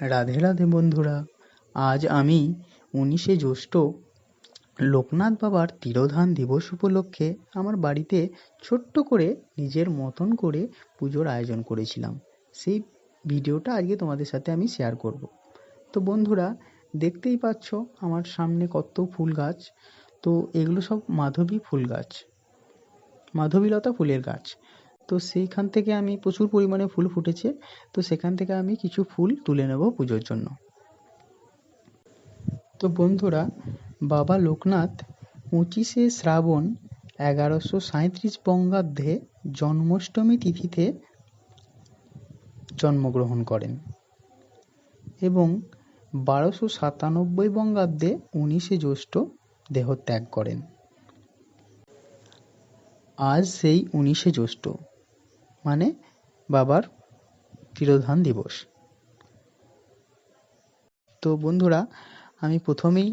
রাধে রাধে বন্ধুরা, আজ আমি উনিশে জ্যৈষ্ঠ লোকনাথ বাবার তিরোধান দিবস উপলক্ষে আমার বাড়িতে ছোট্ট করে নিজের মতন করে পুজোর আয়োজন করেছিলাম। সেই ভিডিওটা আজকে তোমাদের সাথে আমি শেয়ার করব। তো বন্ধুরা, দেখতেই পাচ্ছ আমার সামনে কত ফুল গাছ। তো এগুলো সব মাধবী ফুল গাছ, মাধবীলতা ফুলের গাছ। তো সেইখান থেকে আমি প্রচুর পরিমাণে ফুল ফুটেছে। তো সেখান থেকে আমি কিছু ফুল তুলে নেব পুজোর জন্য। তো বন্ধুরা, বাবা লোকনাথ পঁচিশে শ্রাবণ এগারোশো সাঁইত্রিশ বঙ্গাব্দে জন্মাষ্টমী তিথিতে জন্মগ্রহণ করেন এবং বারোশো সাতানব্বই বঙ্গাব্দে উনিশে জ্যৈষ্ঠ দেহত্যাগ করেন। আজ সেই উনিশে জ্যৈষ্ঠ। মানে বাবার তিরোধান দিবস। তো বন্ধুরা, আমি প্রথমেই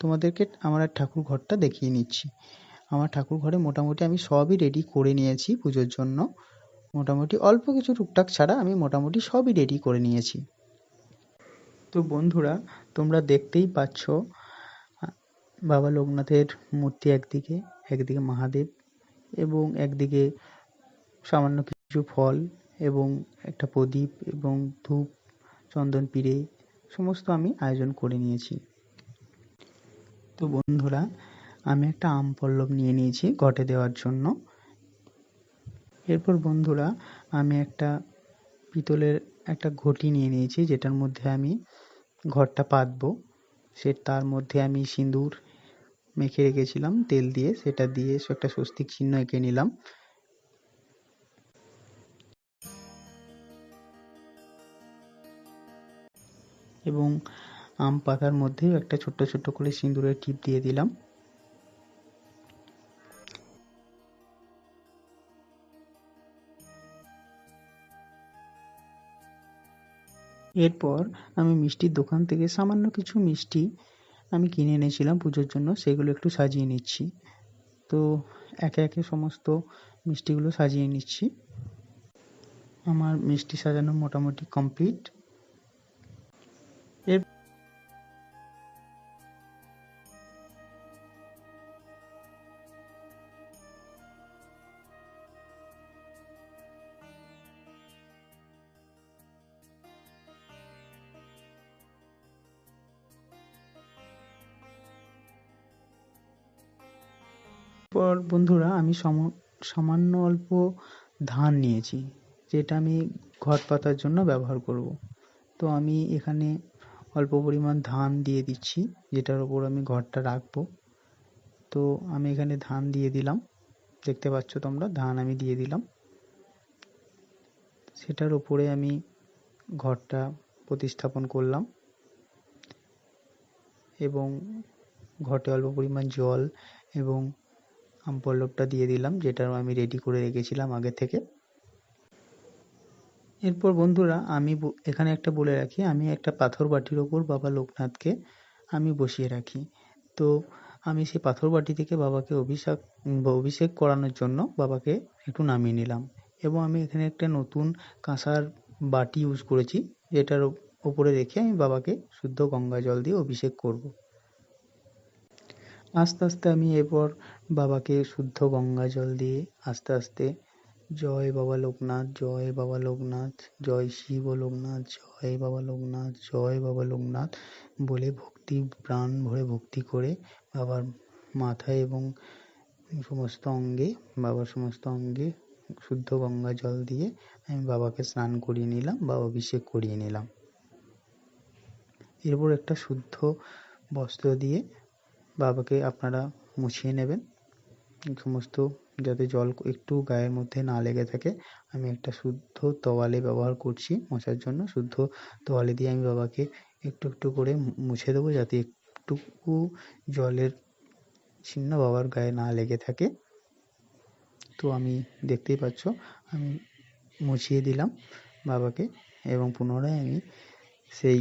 তোমাদেরকে আমার ঠাকুর ঘরটা দেখিয়ে নিচ্ছি। আমার ঠাকুর ঘরে মোটামুটি আমি সবই রেডি করে নিয়েছি পুজোর জন্য। মোটামুটি অল্প কিছু টুকটাক ছাড়া আমি মোটামুটি সবই রেডি করে নিয়েছি। তো বন্ধুরা, তোমরা দেখতেই পাচ্ছ, বাবা লোকনাথের মূর্তি একদিকে একদিকে মহাদেব এবং একদিকে সামান্য কিছু ফল এবং একটা প্রদীপ এবং ধূপ, চন্দন, পিড়ে সমস্ত আমি আয়োজন করে নিয়েছি। তো বন্ধুরা, আমি একটা আম পল্লব নিয়ে নিয়েছি ঘটে দেওয়ার জন্য। এরপর বন্ধুরা, আমি একটা পিতলের একটা ঘটি নিয়ে নিয়েছি, যেটার মধ্যে আমি ঘরটা পাতবো। সে তার মধ্যে আমি সিঁদুর মেখে রেখেছিলাম, তেল দিয়ে। সেটা দিয়ে একটা স্বস্তিক চিহ্ন এঁকে নিলাম। এবং আম পাতার মধ্যেও একটা ছোট্ট ছোট্ট করে সিঁদুরের টিপ দিয়ে দিলাম। এরপর আমি মিষ্টির দোকান থেকে সামান্য কিছু মিষ্টি আমি কিনে এনেছিলাম পুজোর জন্য, সেগুলো একটু সাজিয়ে নিচ্ছি। তো একে একে সমস্ত মিষ্টিগুলো সাজিয়ে নিচ্ছি। আমার মিষ্টি সাজানো মোটামুটি কমপ্লিট। এর পর বন্ধুরা আমি সম, সামান্য অল্প ধান নিয়েছি, যেটা আমি ঘট পাতার জন্য ব্যবহার করব। তো আমি এখানে অল্প পরিমাণ ধান দিয়ে দিচ্ছি, যেটার ওপর আমি ঘরটা রাখব। তো আমি এখানে ধান দিয়ে দিলাম। দেখতে পাচ্ছ তোমরা, ধান আমি দিয়ে দিলাম। সেটার ওপরে আমি ঘরটা প্রতিস্থাপন করলাম এবং ঘটে অল্প পরিমাণ জল এবং আম পল্লবটা দিয়ে দিলাম যেটা আমি রেডি করে রেখেছিলাম আগে থেকে। এরপর বন্ধুরা, আমি এখানে একটা বলে রাখি, আমি একটা পাথর বাটির ওপর বাবা লোকনাথকে আমি বসিয়ে রাখি। তো আমি সেই পাথর বাটি থেকে বাবাকে অভিষেক অভিষেক করানোর জন্য বাবাকে একটু নামিয়ে নিলাম এবং আমি এখানে একটা নতুন কাঁসার বাটি ইউজ করেছি, যেটার ওপরে রেখে আমি বাবাকে শুদ্ধ গঙ্গা জল দিয়ে অভিষেক করব। আস্তে আস্তে আমি এরপর বাবাকে শুদ্ধ গঙ্গা জল দিয়ে আস্তে আস্তে জয় বাবা লোকনাথ, জয় বাবা লোকনাথ, জয় শিব লোকনাথ, জয় বাবা লোকনাথ, জয় বাবা লোকনাথ বলে ভক্তি, প্রাণ ভরে ভক্তি করে বাবার মাথায় এবং সমস্ত অঙ্গে, বাবার সমস্ত অঙ্গে শুদ্ধ গঙ্গা জল দিয়ে আমি বাবাকে স্নান করিয়ে নিলাম বা অভিষেক করিয়ে নিলাম। এরপর একটা শুদ্ধ বস্ত্র দিয়ে বাবাকে আপনারা মুছিয়ে নেবেন। সমস্ত যাতে জল একটু গায়ের মধ্যে না লেগে থাকে, আমি একটা শুদ্ধ তোয়ালে ব্যবহার করছি মোছার জন্য। শুদ্ধ তোয়ালে দিয়ে আমি বাবাকে একটু একটু করে মুছে দেবো যাতে একটুকু জলের চিহ্ন বাবার গায়ে না লেগে থাকে। তো আমি দেখতেই পাচ্ছ, আমি মুছিয়ে দিলাম বাবাকে এবং পুনরায় আমি সেই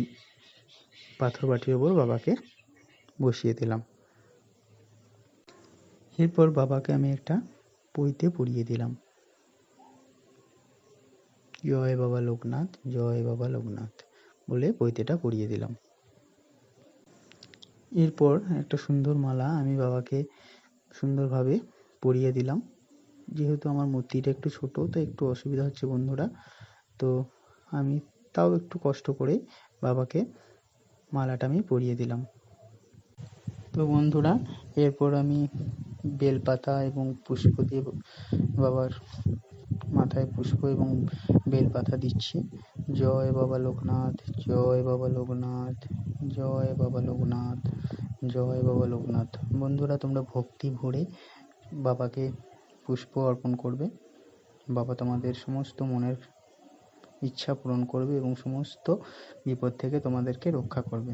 পাথর বাটির ওপর বাবাকে বসিয়ে দিলাম। এরপর বাবাকে আমি একটা পইতে পরিয়ে দিলাম। জয় বাবা লোকনাথ, জয় বাবা লোকনাথ বলে পৈতেটা পরিয়ে দিলাম। এরপর একটা সুন্দর মালা আমি বাবাকে সুন্দরভাবে পরিয়ে দিলাম। যেহেতু আমার মূর্তিটা একটু ছোট তো একটু অসুবিধা হচ্ছে বন্ধুরা। তো আমি তাও একটু কষ্ট করে বাবাকে মালাটা আমি পরিয়ে দিলাম। তো বন্ধুরা, এরপর আমি বেলপাতা এবং পুষ্প দিয়ে বাবার মাথায় পুষ্প এবং বেলপাতা দিচ্ছি। জয় বাবা লোকনাথ, জয় বাবা লোকনাথ, জয় বাবা লোকনাথ, জয় বাবা লোকনাথ। বন্ধুরা, তোমরা ভক্তি ভরে বাবাকে পুষ্প অর্পণ করবে। বাবা তোমাদের সমস্ত মনের ইচ্ছা পূরণ করবে এবং সমস্ত বিপদ থেকে তোমাদেরকে রক্ষা করবে।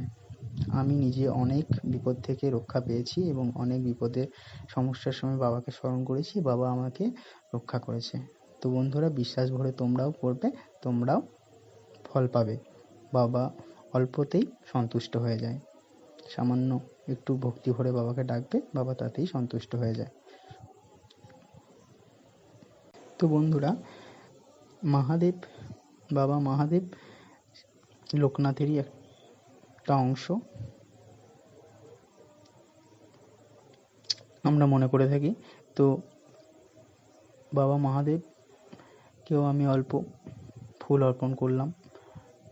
আমি নিজে অনেক বিপদ থেকে রক্ষা পেয়েছি এবং অনেক বিপদে, সমস্যার সময় বাবাকে স্মরণ করেছি, বাবা আমাকে রক্ষা করেছে। তো বন্ধুরা, বিশ্বাস ভরে তোমরাও করবে তোমরাও ফল পাবে। বাবা অল্পতেই সন্তুষ্ট হয়ে যায়। সামান্য একটু ভক্তি ভরে বাবাকে ডাকবে, বাবা তাতেই সন্তুষ্ট হয়ে যায়। তো বন্ধুরা, মহাদেব, বাবা মহাদেব, লোকনাথেরই একটা অংশ। আমরা মনে করে থাকি, তো বাবা মহাদেব মহাদেবকেও আমি অল্প ফুল অর্পণ করলাম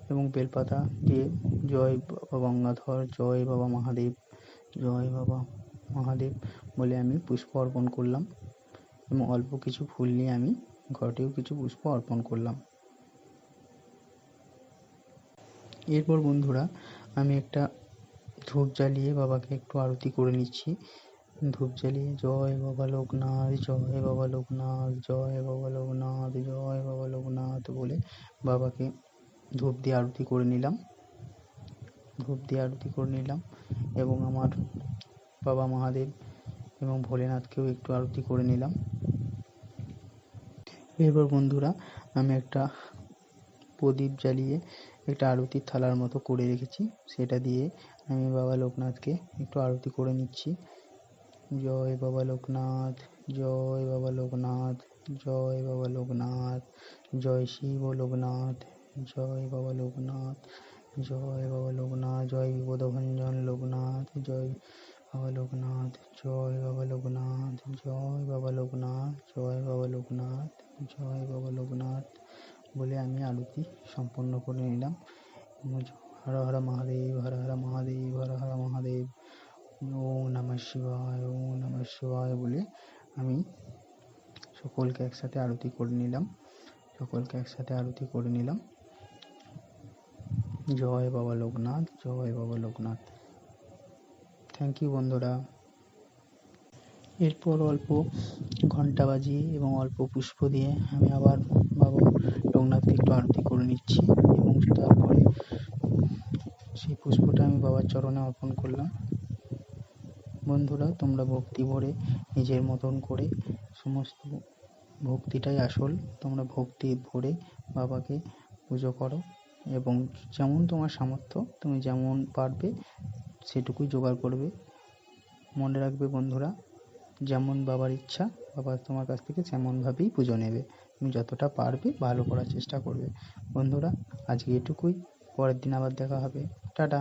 এবং বেলপাতা দিয়ে জয় বাবা গঙ্গাধর, জয় বাবা মহাদেব, জয় বাবা মহাদেব বলে আমি পুষ্প অর্পণ করলাম এবং অল্প কিছু ফুল নিয়ে আমি ঘটেও কিছু পুষ্প অর্পণ করলাম। এরপর বন্ধুরা আমি একটা ধূপ জ্বালিয়ে বাবাকে একটু আরতি করে নিচ্ছি। ধূপ জ্বালিয়ে, জয় বাবা লোকনাথ, জয় বাবা লোকনাথ, জয় বাবা লোকনাথ, জয় বাবা লোকনাথ বলে বাবাকে ধূপ দিয়ে আরতি করে নিলাম। ধূপ দিয়ে আরতি করে নিলাম এবং আমার বাবা মহাদেব এবং ভোলেনাথকেও একটু আরতি করে নিলাম। এরপর বন্ধুরা, আমি একটা প্রদীপ জ্বালিয়ে একটা আরতির থালার মতো করে রেখেছি সেটা দিয়ে আমি বাবা লোকনাথকে একটু আরতি করে নিচ্ছি জয় বাবা লোকনাথ জয় বাবা লোকনাথ জয় বাবা লোকনাথ জয় শিব লোকনাথ জয় বাবা লোকনাথ জয় বাবা লোকনাথ জয় বিপদভঞ্জন লোকনাথ জয় বাবা লোকনাথ জয় বাবা লোকনাথ জয় বাবা লোকনাথ জয় বাবা লোকনাথ জয় বাবা লোকনাথ বলে আমি আরতি সম্পন্ন করে নিলাম। হর হর মহাদেব, হর হর মহাদেব, হর হর মহাদেব, ওম নমঃ শিবায়, ওম নমঃ শিবায় বলে আমি সকলকে একসাথে আরতি করে নিলাম। সকলকে একসাথে আরতি করে নিলাম। জয় বাবা লোকনাথ, জয় বাবা লোকনাথ। থ্যাংক ইউ বন্ধুরা। এরপর অল্প ঘণ্টা বাজিয়ে এবং অল্প পুষ্প দিয়ে আমি আবার লোকনাথকে একটু আরতি করে নিচ্ছি এবং তারপরে সেই পুষ্পটা আমি বাবার চরণে অর্পণ করলাম। বন্ধুরা, তোমরা ভক্তি ভরে নিজের মতন করে সমস্ত ভক্তিটাই আসল। তোমরা ভক্তি ভরে বাবাকে পুজো করো এবং যেমন তোমার সামর্থ্য, তুমি যেমন পারবে সেটুকুই জোগাড় করবে। মনে রাখবে বন্ধুরা, যেমন বাবার ইচ্ছা, বাবা তোমার কাছ থেকে তেমনভাবেই পুজো নেবে। তুমি যতটা পারবে ভালো করার চেষ্টা করবে। বন্ধুরা, আজকে এটুকুই। পরের দিন আবার দেখা হবে। টাটা।